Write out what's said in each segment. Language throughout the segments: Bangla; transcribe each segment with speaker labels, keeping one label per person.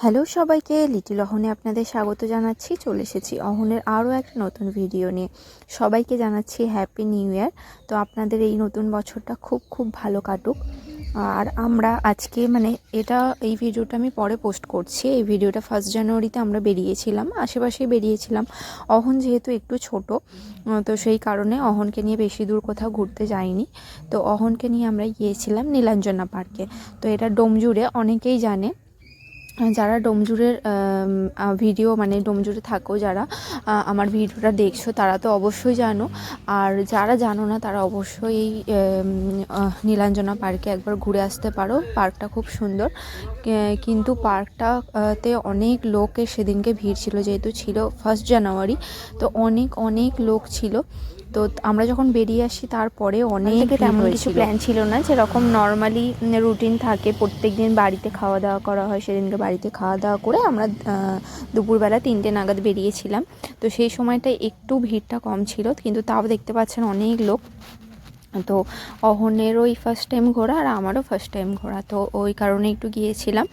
Speaker 1: হ্যালো সবাইকে, লিটিল অহনে আপনাদের স্বাগত জানাচ্ছি। চলে এসেছি অহনের আরও একটা নতুন ভিডিও নিয়ে। সবাইকে জানাচ্ছি হ্যাপি নিউ ইয়ার তো আপনাদের এই নতুন বছরটা খুব খুব ভালো কাটুক। আর আমরা আজকে মানে এটা, এই ভিডিওটা আমি পরে পোস্ট করছি। এই ভিডিওটা ফার্স্ট জানুয়ারিতে আমরা বেরিয়েছিলাম, আশেপাশেই বেরিয়েছিলাম। অহন যেহেতু একটু ছোট তো সেই কারণে অহনকে নিয়ে বেশি দূর কোথাও ঘুরতে যাইনি। তো অহনকে নিয়ে আমরা গিয়েছিলাম নীলাঞ্জনা পার্কে। তো এটা ডোমজুড়ে অনেকেই জানে। যারা ডোমজুরের ভিডিও মানে ডোমজুরে থাকো যারা আমার ভিডিওটা দেখছ তারা তো অবশ্যই জানো। আর যারা জানো না তারা অবশ্যই এই নীলাঞ্জনা পার্কে একবার ঘুরে আসতে পারো। পার্কটা খুব সুন্দর। কিন্তু পার্কটাতে অনেক লোকের সেদিনকে ভিড় ছিল যেহেতু ছিল ফার্স্ট জানুয়ারি তো অনেক অনেক লোক ছিল। তো আমরা যখন বেরিয়ে আসি তারপরে অনেক তেমন কিছু প্ল্যান ছিল না যেরকম নর্মালি রুটিন থাকে প্রত্যেক দিন বাড়িতে খাওয়া দাওয়া করা হয় সেদিনকে বাড়িতে খাওয়া দাওয়া করে আমরা দুপুরবেলা তিনটে নাগাদ বেরিয়েছিলাম। তো সেই সময়টা একটু ভিড়টা কম ছিল, কিন্তু তাও দেখতে পাচ্ছেন অনেক লোক। তো অহনেরও ওই ফার্স্ট টাইম ঘোরা আর আমারও ফার্স্ট টাইম ঘোরা, তো ওই কারণে একটু গিয়েছিলাম।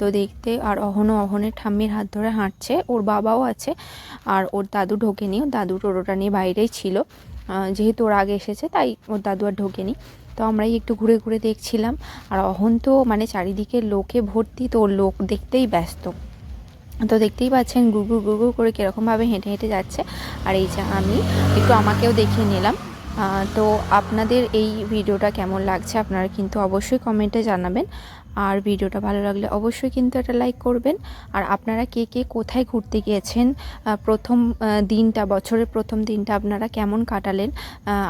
Speaker 1: তো দেখতে আর অহনও অহনের ঠাম্মির হাত ধরে হাঁটছে, ওর বাবাও আছে আর ওর দাদু ঢোকেনি, ওর দাদু টোটোটা নিয়ে বাইরেই ছিল। যেহেতু ওর আগে এসেছে, তাই ওর দাদু আর ঢোকেনি। তো আমরাই একটু ঘুরে ঘুরে দেখছিলাম। আর অহন তো মানে চারিদিকে লোকে ভর্তি, তো লোক দেখতেই ব্যস্ত। তো দেখতেই পাচ্ছেন গুড়গুড় গুড়গুড় করে কীরকমভাবে হেঁটে হেঁটে যাচ্ছে। আর এই যে আমি, একটু আমাকেও দেখিয়ে নিলাম। তো আপনাদের এই ভিডিওটা কেমন লাগছে আপনারা কিন্তু অবশ্যই কমেন্টে জানাবেন। আর ভিডিওটা ভালো লাগলে অবশ্যই কিন্তু একটা লাইক করবেন। আর আপনারা কে কে কোথায় ঘুরতে গিয়েছেন প্রথম দিনটা, বছরের প্রথম দিনটা আপনারা কেমন কাটালেন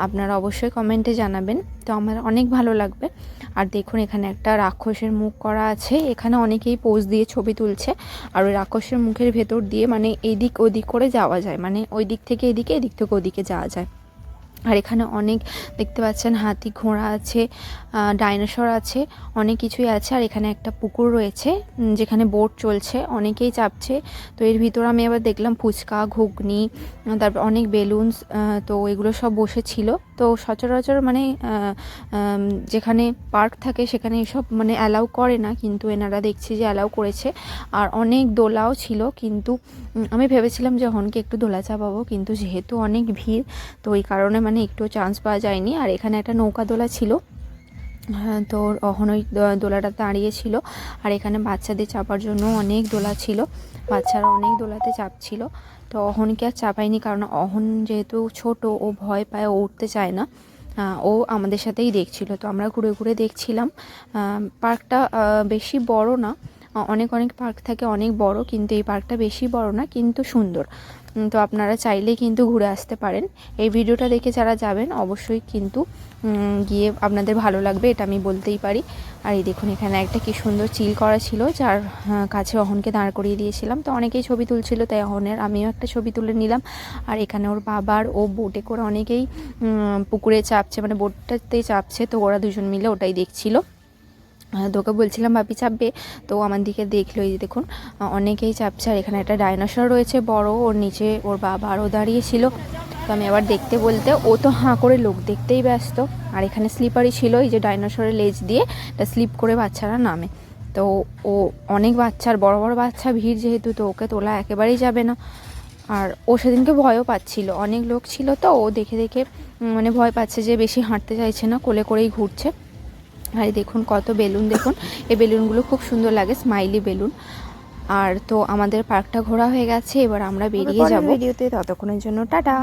Speaker 1: আপনারা অবশ্যই কমেন্টে জানাবেন। তো আমার অনেক ভালো লাগবে। আর দেখুন এখানে একটা রাক্ষসের মুখ করা আছে। এখানে অনেকেই পোজ দিয়ে ছবি তুলছে। আর ওই রাক্ষসের মুখের ভেতর দিয়ে মানে এদিক ওদিক করে যাওয়া যায়। মানে ওই দিক থেকে এদিকে, এদিক থেকে ওদিকে যাওয়া যায়। আর এখানে অনেক দেখতে পাচ্ছেন, হাতি ঘোড়া আছে ডাইনোসর আছে, অনেক কিছুই আছে। আর এখানে একটা পুকুর রয়েছে যেখানে বোট চলছে, অনেকেই চাপছে। তো এর ভিতরে আমি আবার দেখলাম ফুচকা, ঘুগনি, তারপর অনেক বেলুনস তো এগুলো সব বসেছিল। তো সচরাচর মানে যেখানে পার্ক থাকে সেখানে এসব মানে অ্যালাউ করে না, কিন্তু এনারা দেখছি যে অ্যালাউ করেছে। আর অনেক দোলাও ছিল, কিন্তু আমি ভেবেছিলাম যে হনকে একটু দোলা চাপাবো, কিন্তু যেহেতু অনেক ভিড়, তো ওই কারণে মানে একটু চান্স পাওয়া যায়নি। আর এখানে একটা নৌকা দোলা ছিল। হ্যাঁ তো অহন ওই দোলাটা দাঁড়িয়ে ছিল আর এখানে বাচ্চাদের চাপার জন্য অনেক দোলা ছিল। বাচ্চারা অনেক দোলাতে চাপছিল। তো অহনকে আর চাপায়নি কারণ অহন যেহেতু ছোট, ও ভয় পায়, ও উঠতে চায় না। ও আমাদের সাথেই দেখছিল। তো আমরা ঘুরে ঘুরে দেখছিলাম। পার্কটা বেশি বড় না। অনেক অনেক পার্ক থাকে, অনেক বড়, কিন্তু এই পার্কটা বেশি বড় না, কিন্তু সুন্দর। তো আপনারা চাইলেই কিন্তু ঘুরে আসতে পারেন। এই ভিডিওটা দেখে যারা যাবেন, অবশ্যই কিন্তু গিয়ে আপনাদের ভালো লাগবে, এটা আমি বলতেই পারি। আর এই দেখুন, এখানে একটা কি সুন্দর চিল করা ছিল, যার কাছে অহনকে দাঁড় করিয়ে দিয়েছিলাম। তো অনেকেই ছবি তুলছিল, তাই অহনের আমিও একটা ছবি তুলে নিলাম। আর এখানে ওর বাবার ও বোটে করে অনেকেই পুকুরে চাপছে মানে বোটটাতেই চাপছে, তো ওরা দুজন মিলে ওটাই দেখছিল। তোকে বলছিলাম বাপি চাপবে, তো আমার দিকে দেখল এই যে দেখুন অনেকেই চাপছে। আর এখানে একটা ডাইনোসর রয়েছে বড়, ওর নিচে ওর বাবা আরও দাঁড়িয়েছিল তো আমি আবার দেখতে বলতে, ও তো হাঁ করে লোক দেখতেই ব্যস্ত। আর এখানে স্লিপারই ছিল, এই যে ডাইনোসরের লেজ দিয়ে এটা স্লিপ করে বাচ্চারা নামে। তো ও অনেক বাচ্চার বড় বড় বাচ্চা, ভিড় যেহেতু, তো ওকে তোলা একেবারেই যাবে না। আর ও সেদিনকে ভয়ও পাচ্ছিল, অনেক লোক ছিল তো, ও দেখে দেখে মানে ভয় পাচ্ছে যে বেশি হাঁটতে চাইছে না, কোলে করেই ঘুরছে। আর দেখুন কত বেলুন দেখুন। এই বেলুনগুলো খুব সুন্দর লাগে স্মাইলি বেলুন। আর তো আমাদের পার্কটা ঘোরা হয়ে গেছে এবার আমরা বেরিয়ে যাব। ভিডিওতে ততক্ষণের জন্য টাটা।